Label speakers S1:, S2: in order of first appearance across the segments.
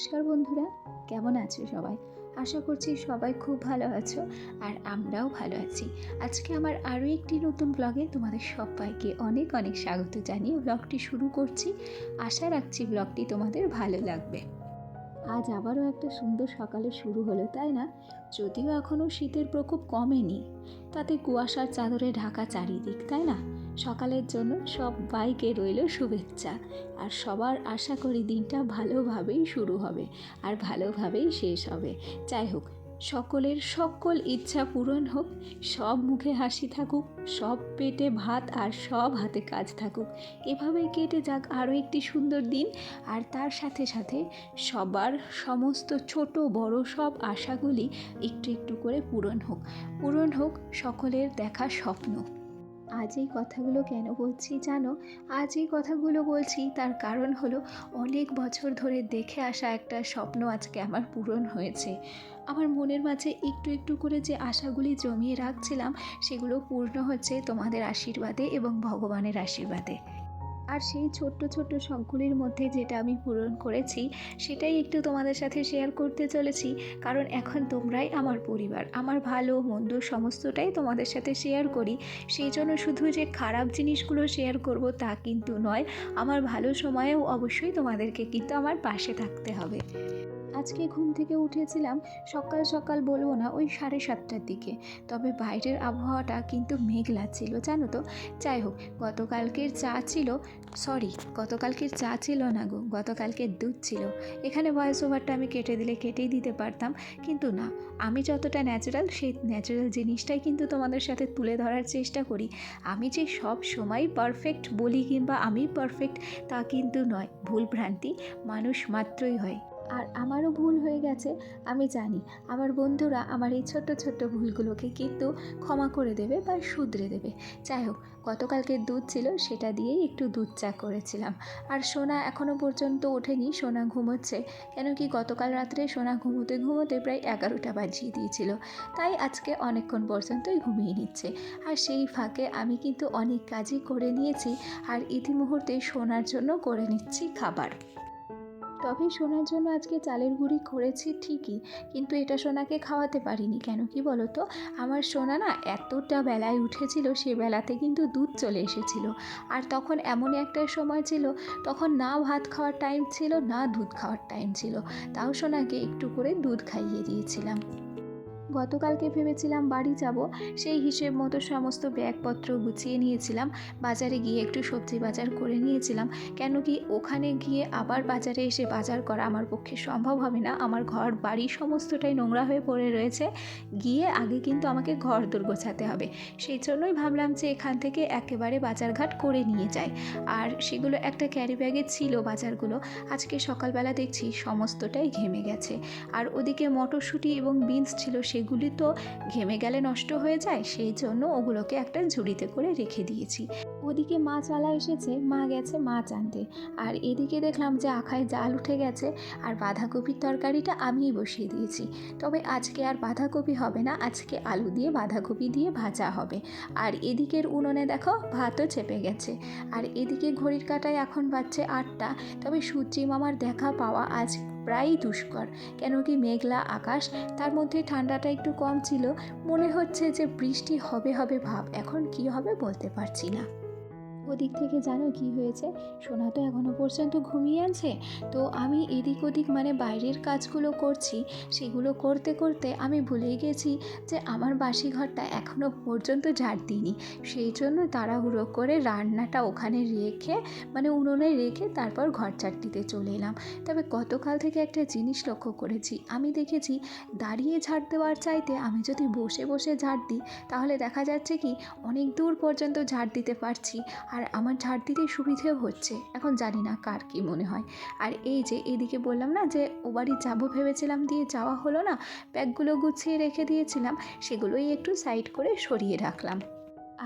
S1: নমস্কার বন্ধুরা, কেমন আছো সবাই? আশা করছি সবাই খুব ভালো আছো আর আমরাও ভালো আছি। আজকে আমার আরও একটি নতুন ব্লগে তোমাদের সবাইকে অনেক অনেক স্বাগত জানিয়ে ব্লগটি শুরু করছি। আশা রাখছি ব্লগটি তোমাদের ভালো লাগবে। আজ আবারও একটা সুন্দর সকালে শুরু হলো, তাই না? যদিও এখনও শীতের প্রকোপ কমেনি, তাতে কুয়াশার চাদরে ঢাকা চারিদিক, তাই না? সকালের জন্য সব বাইকে রইল শুভেচ্ছা, আর সবার আশা করি দিনটা ভালোভাবেই শুরু হবে, আর ভালোভাবেই শেষ হবে। যাই হোক সকলের সকল ইচ্ছা পূরণ হোক, সব মুখে হাসি থাকুক, সব পেটে ভাত আর সব হাতে কাজ থাকুক। এভাবেই কেটে যাক আরও একটি সুন্দর দিন। আর তার সাথে সাথে সবার সমস্ত ছোট, বড় সব আশাগুলি একটু একটু করে পূরণ হোক। পূরণ হোক সকলের দেখা স্বপ্ন। আজ এই কথাগুলো কেন বলছি জানো? আজ এই কথাগুলো বলছি তার কারণ হলো অনেক বছর ধরে দেখে আসা একটা স্বপ্ন আজকে আমার পূরণ হয়েছে। আমার মনের মাঝে একটু একটু করে যে আশাগুলি জমিয়ে রাখছিলাম, সেগুলো পূর্ণ হচ্ছে তোমাদের আশীর্বাদে এবং ভগবানের আশীর্বাদে। আর সেই ছোট্ট ছোট্ট শখগুলির মধ্যে যেটা আমি পূরণ করেছি, সেটাই একটু তোমাদের সাথে শেয়ার করতে চলেছি। কারণ এখন তোমরাই আমার পরিবার, আমার ভালো, মন্দ সমস্তটাই তোমাদের সাথে শেয়ার করি। সেই জন্য শুধু যে খারাপ জিনিসগুলো শেয়ার করব তা কিন্তু নয়, আমার ভালো সময়েও অবশ্যই তোমাদেরকে কিন্তু আমার পাশে থাকতে হবে। আজকে ঘুম থেকে উঠেছিলাম, সকাল সকাল বলব না, ওই সাড়ে সাতটার দিকে। তবে বাইরের আবহাওয়াটা কিন্তু মেঘলা ছিল, জানো তো? যাই হোক, গতকালকের চা ছিল সরি গতকালকের চা ছিল না গো, গতকালকের দুধ ছিল। এখানে ভয়েস ওভারটা আমি কেটে দিলে কেটেই দিতে পারতাম, কিন্তু না, আমি যতটা ন্যাচারাল সেই ন্যাচারাল জিনিসটাই কিন্তু তোমাদের সাথে তুলে ধরার চেষ্টা করি। আমি যে সব সময় পারফেক্ট বলি কিংবা আমি পারফেক্ট তা কিন্তু নয়, ভুল ভ্রান্তি, মানুষ মাত্রই হয়। আর আমারও ভুল হয়ে গেছে, আমি জানি। আমার বন্ধুরা আমার এই ছোট্ট ছোট্ট ভুলগুলোকে কিন্তু ক্ষমা করে দেবে বা শুধরে দেবে। যাই হোক, গতকালকে দুধ ছিল, সেটা দিয়েই একটু দুধ চা করেছিলাম। আর সোনা এখনও পর্যন্ত ওঠেনি, সোনা ঘুমোচ্ছে। কেন কি গতকাল রাত্রে সোনা ঘুমোতে ঘুমোতে প্রায় এগারোটা বাজিয়ে দিয়েছিল। তাই আজকে অনেকক্ষণ পর্যন্তই ঘুমিয়ে নিচ্ছে। আর সেই ফাঁকে আমি কিন্তু অনেক কাজই করে নিয়েছি, আর ইতিমুহূর্তে সোনার জন্য করে নিচ্ছি খাবার। তবে সোনার জন্য আজকে চালের গুঁড়ি করেছি ঠিকই, কিন্তু এটা সোনাকে খাওয়াতে পারিনি কেন? কি বলো তো আমার সোনা না এতটা বেলায় উঠেছিল, সে বেলাতে কিন্তু দুধ চলে এসেছিল। আর তখন এমন একটা সময় ছিল, তখন না ভাত খাওয়ার টাইম ছিল, না দুধ খাওয়ার টাইম ছিল। তাও সোনাকে একটু করে দুধ খাইয়ে দিয়েছিলাম। গতকালকে ভেবেছিলাম বাড়ি যাব, সেই হিসেব মতো সমস্ত ব্যাগপত্র গুছিয়ে নিয়েছিলাম, বাজারে গিয়ে একটু সবজি বাজার করে নিয়েছিলাম। কেন কি ওখানে গিয়ে আবার বাজারে এসে বাজার করা আমার পক্ষে সম্ভব হবে না। আমার ঘর, বাড়ি সমস্তটাই নোংরা হয়ে পড়ে রয়েছে। গিয়ে আগে কিন্তু আমাকে ঘর দোর গোছাতে হবে। সেই জন্যই ভাবলাম যে এখান থেকে একেবারে বাজারঘাট করে নিয়ে যাই। আর সেগুলো একটা ক্যারি ব্যাগে ছিল বাজারগুলো। আজকে সকালবেলা দেখছি সমস্তটাই ঘেমে গেছে। আর ওদিকে মটরশুঁটি এবং বিনস ছিল সেগুলি তো ঘেমে গেলে নষ্ট হয়ে যায়, সেই জন্য ওগুলোকে একটা ঝুড়িতে করে রেখে দিয়েছি। ওদিকে মাছ আলা এসেছে, মা গেছে মাছ আনতে আর এদিকে দেখলাম যে আখায় জাল উঠে গেছে, আর বাঁধাকপির তরকারিটা আমিই বসিয়ে দিয়েছি। তবে আজকে আর বাঁধাকপি হবে না, আজকে আলু দিয়ে বাঁধাকপি দিয়ে ভাজা হবে। আর এদিকের উনুনে দেখো ভাতও চেপে গেছে। আর এদিকে ঘড়ির কাটায় এখন বাজছে আটটা, তবে সূর্যি মামার দেখা পাওয়া আজ প্রায়ই দুষ্কর। কেন কি মেঘলা আকাশ, তার মধ্যে ঠান্ডাটা একটু কম ছিল, মনে হচ্ছে যে বৃষ্টি হবে হবে ভাব, এখন কি হবে বলতে পারছি না। ওদিক থেকে জানো কি হয়েছে? সোনা তো এখনও পর্যন্ত ঘুমিয়ে আছে। তো আমি এদিক ওদিক মানে বাইরের কাজগুলো করছি। সেগুলো করতে করতে আমি ভুলেই গেছি যে আমার বাসি ঘরটা এখনও পর্যন্ত ঝাড় দিইনি। সেই জন্য তাড়াহুড়ো করে রান্নাটা ওখানে রেখে মানে উনুনে রেখে তারপর ঘর দিতে চলে এলাম। তবে গতকাল থেকে একটা জিনিস লক্ষ্য করেছি। আমি দেখেছি দাঁড়িয়ে ঝাড় দেওয়ার চাইতে আমি যদি বসে বসে ঝাড় দিই, তাহলে দেখা যাচ্ছে কি অনেক দূর পর্যন্ত ঝাড় দিতে পারছি। আর আমার ঝাড় দিতে সুবিধেও হচ্ছে, এখন জানি না কার কী মনে হয়। আর এই যে এদিকে বললাম না যে, ও বাড়ি যাব ভেবেছিলাম দিয়ে যাওয়া হলো না, ব্যাগগুলো গুছিয়ে রেখে দিয়েছিলাম, সেগুলোই একটু সাইড করে সরিয়ে রাখলাম।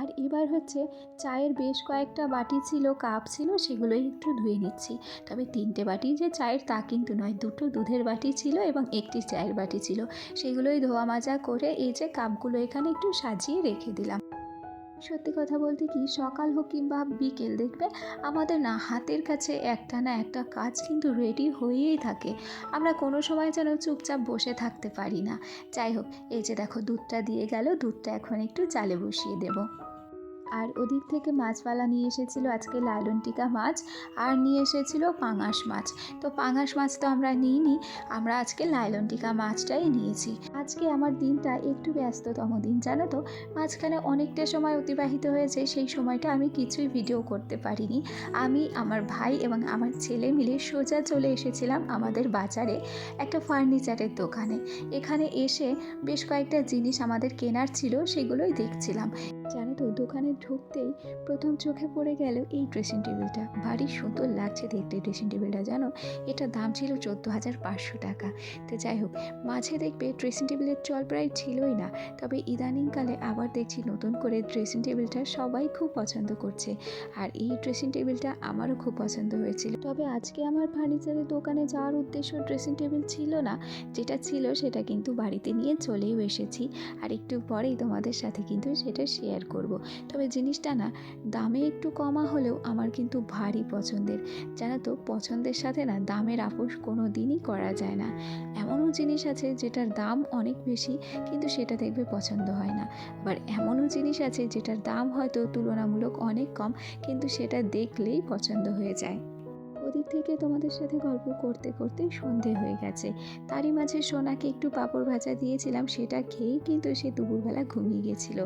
S1: আর এবার হচ্ছে চায়ের বেশ কয়েকটা বাটি ছিল, কাপ ছিল, সেগুলোই একটু ধুয়ে নিচ্ছি। তবে তিনটে বাটি যে চায়ের তা কিন্তু নয়, দুটো দুধের বাটি ছিল এবং একটি চায়ের বাটি ছিল। সেগুলোই ধোয়া মাজা করে এই যে কাপগুলো এখানে একটু সাজিয়ে রেখে দিলাম। সত্যি কথা বলতে কি, সকাল হোক কিংবা বিকেল, দেখবে আমাদের না হাতের কাছে একটা না একটা কাজ কিন্তু রেডি হয়েই থাকে। আমরা কোনো সময় যেন চুপচাপ বসে থাকতে পারি না। যাই হোক, এই যে দেখো, দুধটা দিয়ে গেল, দুধটা এখন একটু চালে বসিয়ে দেবো। আর ওদিক থেকে মাছওয়ালা নিয়ে এসেছিল আজকে লালন টিকা মাছ আর নিয়ে এসেছিল পাঙাশ মাছ। তো পাঙাশ মাছ তো আমরা নিইনি, আমরা আজকে লাইলন টিকা মাছটাই নিয়েছি। আজকে আমার দিনটা একটু ব্যস্ততম দিন, জানো তো? মাঝখানে অনেকটা সময় অতিবাহিত হয়েছে, সেই সময়টা আমি কিছুই ভিডিও করতে পারিনি। আমি, আমার ভাই এবং আমার ছেলে মিলে সোজা চলে এসেছিলাম আমাদের বাজারে একটা ফার্নিচারের দোকানে। এখানে এসে বেশ কয়েকটা জিনিস আমাদের কেনার ছিল, সেগুলোই দেখছিলাম। জানো তো, দোকানে ঢুকতেই প্রথম চোখে পড়ে গেল এই ড্রেসিং টেবিলটা ভারী সুন্দর লাগছে দেখতে ড্রেসিং টেবিলটা জানো? এটার দাম ছিল চোদ্দ হাজার পাঁচশো টাকা। তো যাই হোক, মাঝে দেখবে ড্রেসিং টেবিলের চল প্রায় ছিলই না। তবে ইদানিংকালে আবার দেখছি নতুন করে ড্রেসিং টেবিলটা সবাই খুব পছন্দ করছে। আর এই ড্রেসিং টেবিলটা আমারও খুব পছন্দ হয়েছিল। তবে আজকে আমার ফার্নিচারের দোকানে যাওয়ার উদ্দেশ্য ড্রেসিং টেবিল ছিল না। যেটা ছিল সেটা কিন্তু বাড়িতে নিয়ে চলেও এসেছি। আর একটু পরেই তোমাদের সাথে কিন্তু সেটা শেয়ার করব। তবে জিনিসটা না, দামে একটু কমা হলেও আমার কিন্তু ভারী পছন্দের। জানো তো, পছন্দের সাথে না দামের আপোষ কোনো দিনই করা যায় না। এমনও জিনিস আছে যেটার দাম অনেক বেশি, কিন্তু সেটা দেখবে পছন্দ হয় না। আবার এমনও জিনিস আছে যেটার দাম হয়তো তুলনামূলক অনেক কম, কিন্তু সেটা দেখলেই পছন্দ হয়ে যায়। থেকে তোমাদের সাথে গল্প করতে করতে সন্ধে হয়ে গেছে। তারই মাঝে সোনাকে একটু পাঁপড় ভাজা দিয়েছিলাম, সেটা খেয়েই কিন্তু সে দুপুরবেলা ঘুমিয়ে গেছিল।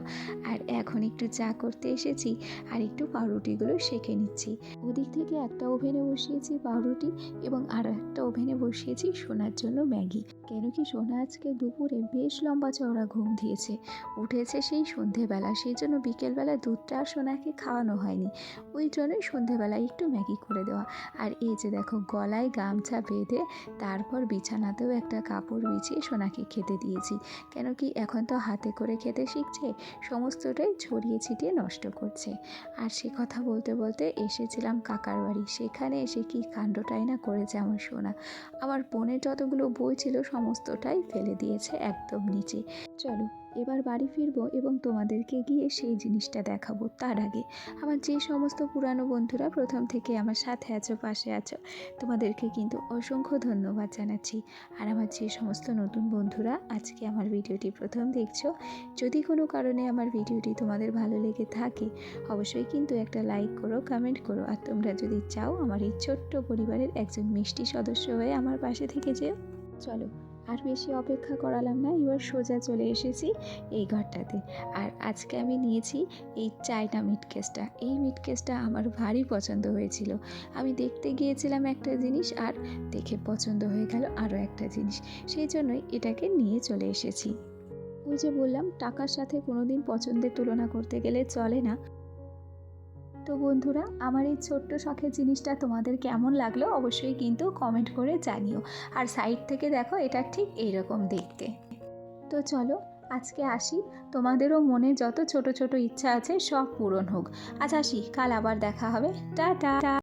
S1: আর এখন একটু চা করতে এসেছি, আর একটু পাউরুটিগুলো সেঁকে নিচ্ছি। ওদিক থেকে একটা ওভেনে বসিয়েছি পাউরুটি এবং আর একটা ওভেনে বসিয়েছি সোনার জন্য ম্যাগি। কেন কি সোনা আজকে দুপুরে বেশ লম্বা চওড়া ঘুম দিয়েছে। উঠেছে সেই সন্ধেবেলা, সেই জন্য বিকেলবেলা দুধটা সোনাকে খাওয়ানো হয়নি। ওই জন্যই সন্ধেবেলায় একটু ম্যাগি করে দেওয়া। আর এই যে দেখো গলায় গামছা বেঁধে তারপর বিছানাতেও একটা কাপড় বিছিয়ে সোনাকে খেতে দিয়েছি। কেন কি এখন তো হাতে করে খেতে শিখছে, সমস্তটাই ছড়িয়ে ছিটিয়ে নষ্ট করছে। আর সে কথা বলতে বলতে এসেছিলাম কাকার বাড়ি। সেখানে এসে কি কাণ্ডটাই না করেছে আমার সোনা। আমার বোনের যতগুলো বই ছিল সমস্তটাই ফেলে দিয়েছে একদম নিচে। চলো এবার বাড়ি ফিরবো এবং তোমাদেরকে গিয়ে সেই জিনিসটা দেখাবো। তার আগে আমার যে সমস্ত পুরানো বন্ধুরা প্রথম থেকে আমার সাথে আছো, পাশে আছো, তোমাদেরকে কিন্তু অসংখ্য ধন্যবাদ জানাচ্ছি। আর আমার যে সমস্ত নতুন বন্ধুরা আজকে আমার ভিডিওটি প্রথম দেখছ, যদি কোনো কারণে আমার ভিডিওটি তোমাদের ভালো লেগে থাকে, অবশ্যই কিন্তু একটা লাইক করো, কমেন্ট করো। আর তোমরা যদি চাও আমার এই ছোট্ট পরিবারের একজন মিষ্টি সদস্য হয়ে আমার পাশে থেকে যেও। চলো আর বেশি অপেক্ষা করালাম না, এবার সোজা চলে এসেছি এই ঘরটাতে। আর আজকে আমি নিয়েছি এই চায়না মিট কেসটা এই মিট কেসটা আমার ভারী পছন্দ হয়েছিল। আমি দেখতে গিয়েছিলাম একটা জিনিস আর দেখে পছন্দ হয়ে গেল আরও একটা জিনিস। সেই জন্যই এটাকে নিয়ে চলে এসেছি। ওই যে বললাম, টাকার সাথে কোনোদিন পছন্দের তুলনা করতে গেলে চলে না। তো বন্ধুরা, আমার এই ছোট্ট শখের জিনিসটা তোমাদের কেমন লাগল অবশ্যই কিন্তু কমেন্ট করে জানিও। আর সাইড থেকে দেখো, এটা ঠিক এইরকম দেখতে। তো চলো, আজকে আসি। তোমাদেরও মনে যত ছোট ছোট ইচ্ছা আছে সব পূরণ হোক। আজ আসি, কাল আবার দেখা হবে। টাটা!